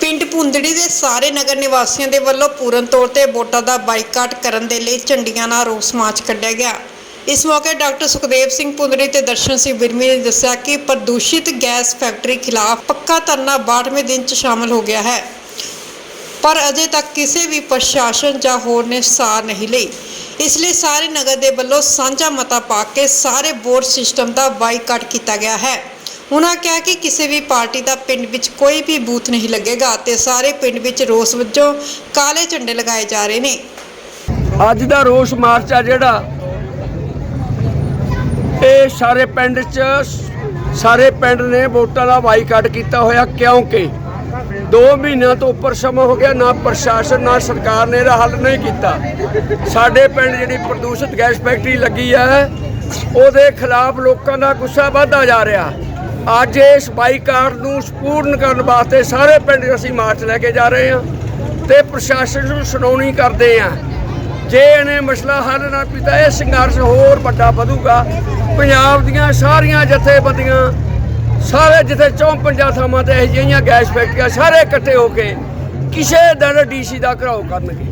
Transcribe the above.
ਪਿੰਡ ਪੁੰਦੜੀ ਦੇ ਸਾਰੇ ਨਗਰ ਨਿਵਾਸੀਆਂ ਦੇ ਵੱਲੋਂ ਪੂਰਨ ਤੌਰ ਤੇ ਵੋਟਾਂ ਦਾ ਬਾਈਕਾਟ ਕਰਨ ਦੇ ਲਈ ਝੰਡੀਆਂ ਨਾਲ ਰੋਸ ਮਾਰਚ ਕੱਢਿਆ ਗਿਆ। ਇਸ ਮੌਕੇ ਡਾਕਟਰ ਸੁਖਦੇਵ ਸਿੰਘ ਪੁੰਦਰੀ ਤੇ ਦਰਸ਼ਨ ਸਿੰਘ ਬਿਰਮੀ ਨੇ ਦੱਸਿਆ ਕਿ ਪ੍ਰਦੂਸ਼ਿਤ ਗੈਸ ਫੈਕਟਰੀ ਖਿਲਾਫ ਪੱਕਾ ਧਰਨਾ 12ਵੇਂ ਦਿਨ 'ਚ ਸ਼ਾਮਲ ਹੋ ਗਿਆ ਹੈ। ਪਰ ਅਜੇ ਤੱਕ ਕਿਸੇ ਵੀ ਪ੍ਰਸ਼ਾਸਨ ਜਾਂ ਹੋਰ ਨੇ ਸਾਰ ਨਹੀਂ ਲਈ। ਇਸ ਲਈ ਸਾਰੇ ਨਗਰ ਦੇ ਵੱਲੋਂ ਸਾਂਝਾ ਮਤਾ ਪਾ ਕੇ ਸਾਰੇ ਬੋਰਡ ਸਿਸਟਮ ਦਾ ਬਾਈਕਾਟ ਕੀਤਾ ਗਿਆ ਹੈ। ਉਹਨਾਂ ਕਿਹਾ ਕਿ ਕਿਸੇ ਵੀ ਪਾਰਟੀ ਦਾ ਪਿੰਡ ਵਿੱਚ ਕੋਈ ਵੀ ਬੂਥ ਨਹੀਂ ਲੱਗੇਗਾ ਤੇ ਸਾਰੇ ਪਿੰਡ ਵਿੱਚ ਰੋਸ ਵਜੋਂ ਕਾਲੇ ਝੰਡੇ ਲਗਾਏ ਜਾ ਰਹੇ ਨੇ। ਅੱਜ ਦਾ ਰੋਸ ਮਾਰਚ ਆ ਜਿਹੜਾ, ਇਹ ਸਾਰੇ ਪਿੰਡ 'ਚ, ਸਾਰੇ ਪਿੰਡ ਨੇ ਵੋਟਾਂ ਦਾ ਬਾਈਕਾਟ ਕੀਤਾ ਹੋਇਆ ਕਿਉਂਕਿ 2 ਮਹੀਨਿਆਂ ਤੋਂ ਉੱਪਰ ਸਮਾਂ ਹੋ ਗਿਆ, ਨਾ ਪ੍ਰਸ਼ਾਸਨ, ਨਾ ਸਰਕਾਰ ਨੇ ਇਹਦਾ ਹੱਲ ਨਹੀਂ ਕੀਤਾ। ਸਾਡੇ ਪਿੰਡ ਜਿਹੜੀ ਪ੍ਰਦੂਸ਼ਿਤ ਗੈਸ ਫੈਕਟਰੀ ਲੱਗੀ ਹੈ ਉਹਦੇ ਖਿਲਾਫ ਲੋਕਾਂ ਦਾ ਗੁੱਸਾ ਵਧਦਾ ਜਾ ਰਿਹਾ। ਅੱਜ ਇਸ ਬਾਈਕਾਟ ਨੂੰ ਸਪੂਰਨ ਕਰਨ ਵਾਸਤੇ ਸਾਰੇ ਪਿੰਡ ਅਸੀਂ ਮਾਰਚ ਲੈ ਕੇ ਜਾ ਰਹੇ ਹਾਂ ਤੇ ਪ੍ਰਸ਼ਾਸਨ ਨੂੰ ਸੁਣਾਉਣੀ ਕਰਦੇ ਹਾਂ। ਜੇ ਇਹਨੇ ਮਸਲਾ ਹੱਲ ਨਾ ਕੀਤਾ, ਇਹ ਸੰਘਰਸ਼ ਹੋਰ ਵੱਡਾ ਵਧੂਗਾ। ਪੰਜਾਬ ਦੀਆਂ ਸਾਰੀਆਂ ਜਥੇਬੰਦੀਆਂ ਸਾਰੇ ਜਿੱਥੇ ਚੌਂ ਪੰਜਾਂ ਥਾਵਾਂ ਤੇ ਇਹ ਜਿਹੀਆਂ ਗੈਸ ਫੈਕਟਰੀਆਂ ਸਾਰੇ ਇਕੱਠੇ ਹੋ ਕੇ ਕਿਸੇ ਦਿਨ ਡੀਸੀ ਦਾ ਘਰਾਓ ਕਰਨਗੇ।